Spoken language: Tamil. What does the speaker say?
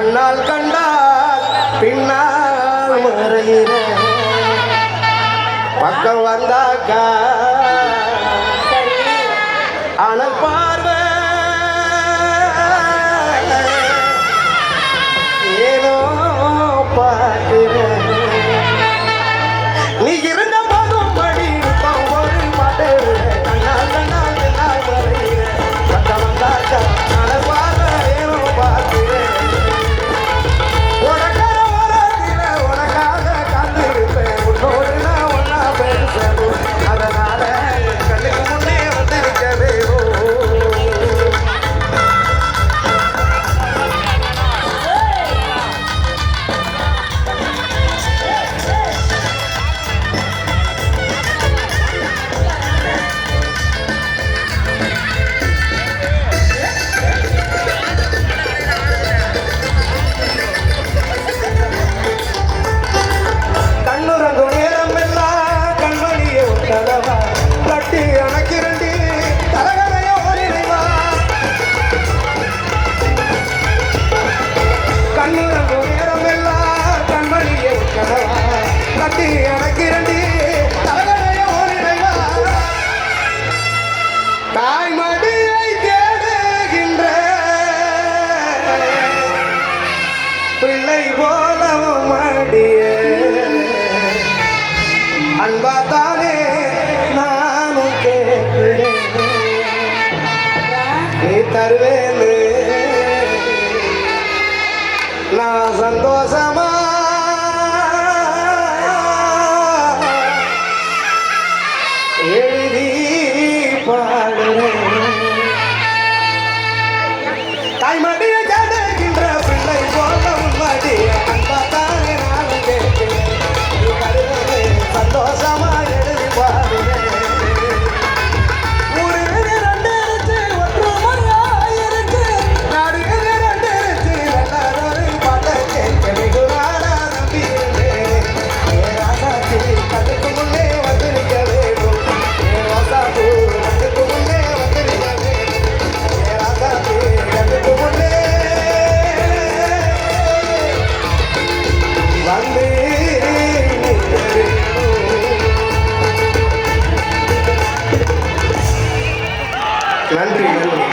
கண்ணால் கண்டால் பின்னால் மறைகிற பக்கம் வந்தாக்கா தட்டி எனக்கு இரண்டு. தாய்மடியை தேடுகின்ற பிள்ளை போல மடிய. அன்பாத்தானே நானும் கேட்கிறேன். நீ தருவேன் நான் சந்தோஷமா நன்றி நன்றி.